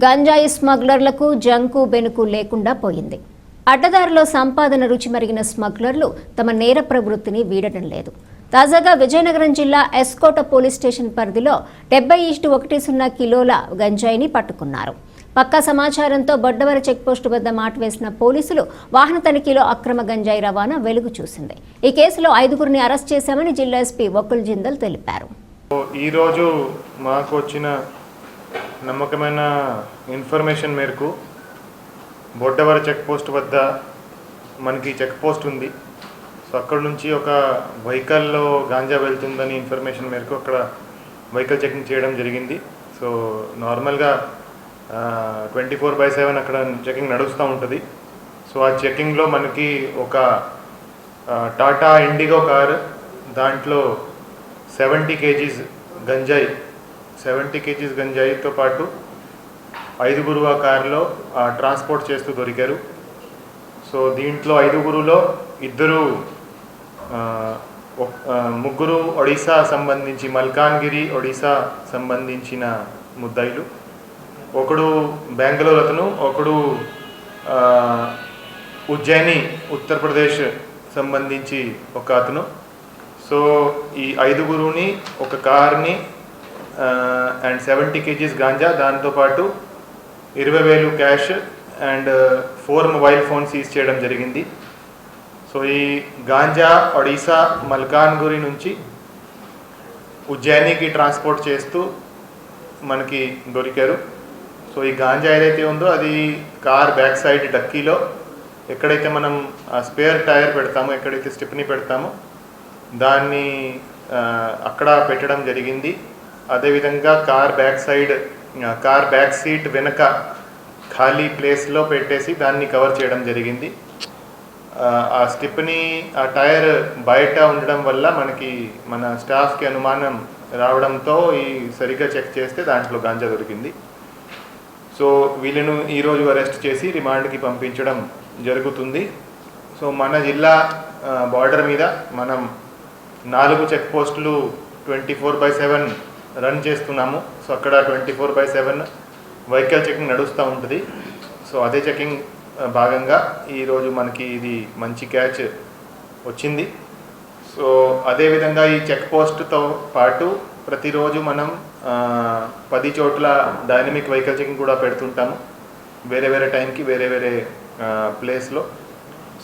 గంజాయి స్మగ్లర్లకు జంకు బెనుకు లేకుండా పోయింది. అడ్డదారిలో సంపాదన రుచి మరిగిన స్మగ్లర్లు తమ నేర ప్రవృత్తిని వీడడం లేదు. తాజాగా విజయనగరం జిల్లా ఎస్కోట పోలీస్ స్టేషన్ పరిధిలో డెబ్బై ఈస్ట్ ఒకటి సున్నా కిలోల గంజాయిని పట్టుకున్నారు. పక్కా సమాచారంతో బొడ్డవర చెక్పోస్టు వద్ద మాట వేసిన పోలీసులు వాహన తనిఖీలో అక్రమ గంజాయి రవాణా వెలుగు చూసింది. ఈ కేసులో ఐదుగురిని అరెస్ట్ చేశామని జిల్లా ఎస్పీ వకుల్ జిందల్ తెలిపారు. ఈరోజు మాకు వచ్చిన నమ్మకమైన ఇన్ఫర్మేషన్ మేరకు బొడ్డవర చెక్ పోస్ట్ వద్ద మనకి చెక్ పోస్ట్ ఉంది. సో అక్కడ నుంచి ఒక వెహికల్లో గాంజా వెళ్తుందని ఇన్ఫర్మేషన్ మేరకు అక్కడ వెహికల్ చెకింగ్ చేయడం జరిగింది. సో నార్మల్గా ట్వంటీ ఫోర్ బై సెవెన్ అక్కడ చెకింగ్ నడుస్తూ ఉంటుంది. సో ఆ చెకింగ్లో మనకి ఒక టాటా ఇండిగో కారు దాంట్లో సెవెంటీ కేజీస్ గంజాయి సెవెంటీ కేజీస్ గంజాయితో పాటు ఐదుగురు ఆ కారులో ట్రాన్స్పోర్ట్ చేస్తూ దొరికారు. సో దీంట్లో ఐదుగురులో ఇద్దరు ముగ్గురు ఒడిశా సంబంధించి మల్కాన్గిరి ఒడిశా సంబంధించిన ముద్దాయిలు. ఒకడు బెంగళూరు అతను ఒకడు ఉజ్జయిని ఉత్తరప్రదేశ్ సంబంధించి ఒక అతను. సో ఈ ఐదుగురుని ఒక కార్ని అండ్ సెవెంటీ కేజీస్ గాంజా దాంతోపాటు ఇరవై వేలు cash and four mobile phone seize చేయడం జరిగింది. సో ఈ గాంజా ఒడిశా మల్కాన్గురి నుంచి ఉజ్జయినికి ట్రాన్స్పోర్ట్ చేస్తూ మనకి దొరికారు. సో ఈ గాంజా ఏదైతే ఉందో అది కార్ బ్యాక్ సైడ్ డక్కీలో ఎక్కడైతే మనం స్పేర్ టైర్ పెడతామో ఎక్కడైతే స్టిప్ని పెడతామో దాన్ని uh, అక్కడ పెట్టడం జరిగింది. అదేవిధంగా car back side car back seat వెనక ఖాళీ ప్లేస్లో పెట్టేసి దాన్ని కవర్ చేయడం జరిగింది. ఆ, ఆ స్టిప్ని ఆ టైర్ బయట ఉండడం వల్ల మనకి మన స్టాఫ్కి అనుమానం రావడంతో ఈ సరిగ్గా చెక్ చేస్తే దాంట్లో గాంజా దొరికింది. సో వీళ్ళను ఈరోజు అరెస్ట్ చేసి రిమాండ్కి పంపించడం జరుగుతుంది. సో మన జిల్లా బార్డర్ మీద మనం నాలుగు చెక్ పోస్టులు twenty four by seven run చేస్తున్నాము. సో అక్కడ twenty four by seven vehicle checking నడుస్తూ ఉంటుంది. సో అదే చెకింగ్ భాగంగా ఈరోజు మనకి ఇది మంచి క్యాచ్ వచ్చింది. సో అదేవిధంగా ఈ చెక్ పోస్ట్తో పాటు ప్రతిరోజు మనం పది చోట్ల డైనమిక్ వెహికల్ చెకింగ్ కూడా పెడుతుంటాము. వేరే వేరే టైంకి వేరే వేరే ప్లేస్లో.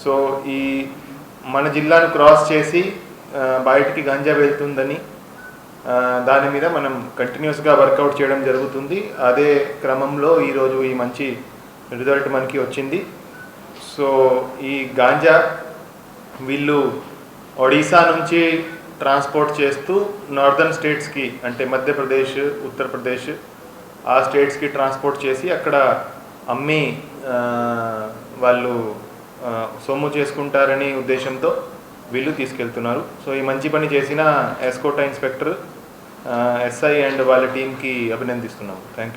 సో ఈ మన జిల్లాను క్రాస్ చేసి బయటికి గంజా వెళ్తుందని దాని మీద మనం కంటిన్యూస్గా వర్కౌట్ చేయడం జరుగుతుంది. అదే క్రమంలో ఈరోజు ఈ మంచి రిజల్ట్ మనకి వచ్చింది. సో ఈ గాంజా వీళ్ళు ఒడిశా నుంచి ట్రాన్స్పోర్ట్ చేస్తూ నార్దర్న్ స్టేట్స్కి అంటే మధ్యప్రదేశ్ ఉత్తరప్రదేశ్ ఆ స్టేట్స్కి ట్రాన్స్పోర్ట్ చేసి అక్కడ అమ్మి వాళ్ళు సొమ్ము చేసుకుంటారని ఉద్దేశంతో వీళ్ళు తీసుకెళ్తున్నారు. సో ఈ మంచి పని చేసిన ఎస్కోటా ఇన్స్పెక్టర్ ఎస్ఐ అండ్ వాళ్ళ టీంకి అభినందిస్తున్నాము. థ్యాంక్